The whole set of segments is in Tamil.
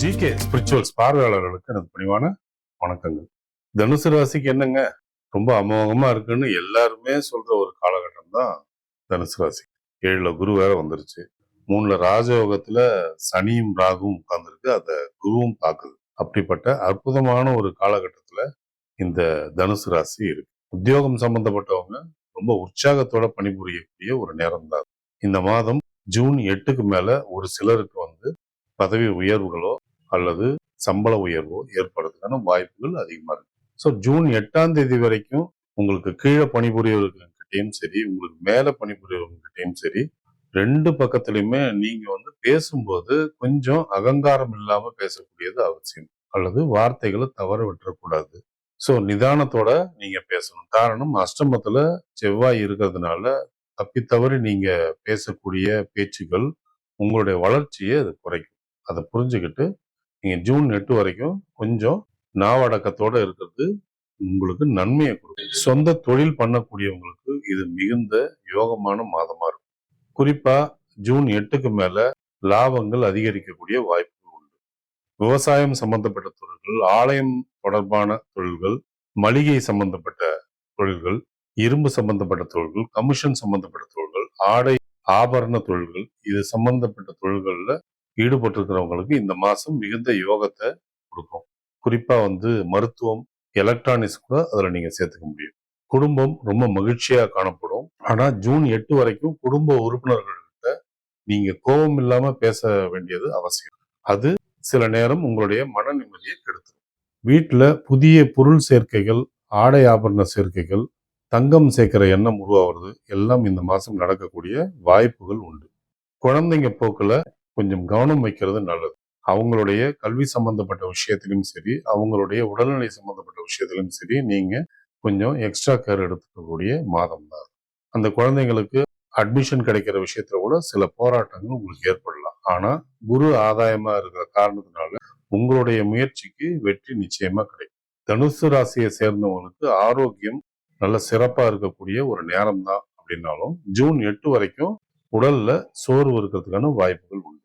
ஜிகே ஸ்பிரிச்சுவல்ஸ் பார்வையாளர்களுக்கு எனது பணிவான வணக்கங்கள். தனுசு ராசிக்கு என்னங்க? ரொம்ப அமோகமா இருக்குன்னு எல்லாருமே சொல்ற ஒரு காலகட்டம் தான் தனுசு ராசி. ஏழுல குரு வேற வந்துருச்சு. மூணுல ராஜயோகத்துல சனியும் ராகுவும் உட்கார்ந்துருக்கு. அத குருவும் பார்க்குது. அப்படிப்பட்ட அற்புதமான ஒரு காலகட்டத்துல இந்த தனுசு ராசி இருக்கு. உத்தியோகம் சம்பந்தப்பட்டவங்க ரொம்ப உற்சாகத்தோட பணிபுரியக்கூடிய ஒரு நேரம் தான் இந்த மாதம் ஜூன் எட்டுக்கு மேல ஒரு சிலருக்கு வந்து பதவி உயர்வுகளோ அல்லது சம்பள உயர்வோ ஏற்படுறதுக்கான வாய்ப்புகள் அதிகமா இருக்கு. ஸோ ஜூன் எட்டாம் தேதி வரைக்கும் உங்களுக்கு கீழே பணிபுரியவர்கிட்டையும் சரி உங்களுக்கு மேலே பணிபுரியவர்கிட்டையும் சரி ரெண்டு பக்கத்துலையுமே நீங்க வந்து பேசும்போது கொஞ்சம் அகங்காரம் இல்லாம பேசக்கூடியது அவசியம். அல்லது வார்த்தைகளை தவற விட்டுறக்கூடாது. ஸோ நிதானத்தோட நீங்க பேசணும். காரணம் அஷ்டமத்துல செவ்வாய் இருக்கிறதுனால தப்பி தவறி நீங்க பேசக்கூடிய பேச்சுகள் உங்களுடைய வளர்ச்சியை அது குறைக்கும். அதை புரிஞ்சுக்கிட்டு நீங்கள் ஜூன் எட்டு வரைக்கும் கொஞ்சம் நாவடக்கத்தோட இருக்கிறது உங்களுக்கு நன்மையை கொடுக்கும். சொந்த தொழில் பண்ணக்கூடியவங்களுக்கு இது மிகுந்த யோகமான மாதமா இருக்கும். குறிப்பா ஜூன் எட்டுக்கு மேல லாபங்கள் அதிகரிக்கக்கூடிய வாய்ப்புகள் உண்டு. விவசாயம் சம்பந்தப்பட்ட தொழில்கள் ஆலயம் தொடர்பான தொழில்கள் மளிகை சம்பந்தப்பட்ட தொழில்கள் இரும்பு சம்பந்தப்பட்ட தொழில்கள் கமிஷன் சம்பந்தப்பட்ட தொழில்கள் ஆடை ஆபரண தொழில்கள் இது சம்பந்தப்பட்ட தொழில்கள்ல ஈடுபட்டிருக்கிறவங்களுக்கு இந்த மாசம் மிகுந்த யோகத்தை கொடுக்கும். குறிப்பா வந்து மருத்துவம் எலக்ட்ரானிக்ஸ் கூட அதுல நீங்க சேர்த்துக்க முடியும். குடும்பம் ரொம்ப மகிழ்ச்சியா காணப்படும். ஆனால் ஜூன் எட்டு வரைக்கும் குடும்ப உறுப்பினர்கள்கிட்ட நீங்க கோபம் இல்லாம பேச வேண்டியது அவசியம். அது சில நேரம் உங்களுடைய மன நிம்மதியை கெடுத்துடும் வீட்டுல புதிய பொருள் சேர்க்கைகள் ஆடை ஆபரண சேர்க்கைகள் தங்கம் சேர்க்கிற எண்ணம் உருவாகிறது எல்லாம் இந்த மாதம் நடக்கக்கூடிய வாய்ப்புகள் உண்டு. குழந்தைங்க போக்கில் கொஞ்சம் கவனம் வைக்கிறது நல்லது. அவங்களுடைய கல்வி சம்பந்தப்பட்ட விஷயத்திலும் சரி அவங்களுடைய உடல்நிலை சம்பந்தப்பட்ட விஷயத்திலும் சரி நீங்க கொஞ்சம் எக்ஸ்ட்ரா கேர் எடுத்துக்கக்கூடிய மாதம் தான் அந்த குழந்தைங்களுக்கு அட்மிஷன் கிடைக்கிற விஷயத்துல கூட சில போராட்டங்கள் உங்களுக்கு ஏற்படலாம். ஆனா குரு ஆதாயமா இருக்கிற காரணத்தினால உங்களுடைய முயற்சிக்கு வெற்றி நிச்சயமா கிடைக்கும். தனுசு ராசியை சேர்ந்தவங்களுக்கு ஆரோக்கியம் நல்ல சிறப்பா இருக்கக்கூடிய ஒரு நேரம் தான் அப்படின்னாலும் ஜூன் எட்டு வரைக்கும் உடல்ல சோர்வு இருக்கிறதுக்கான வாய்ப்புகள் உண்டு.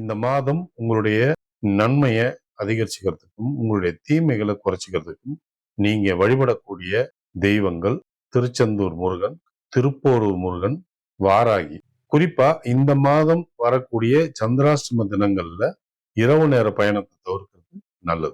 இந்த மாதம் உங்களுடைய நன்மையை அதிகரிச்சுக்கிறதுக்கும் உங்களுடைய தீமைகளை குறைச்சிக்கிறதுக்கும் நீங்க வழிபடக்கூடிய தெய்வங்கள் திருச்செந்தூர் முருகன் திருப்போரூர் முருகன் வாராகி. குறிப்பா இந்த மாதம் வரக்கூடிய சந்திராஷ்டம தினங்கள்ல இரவு நேர பயணத்தை தவிர்க்கிறது நல்லது.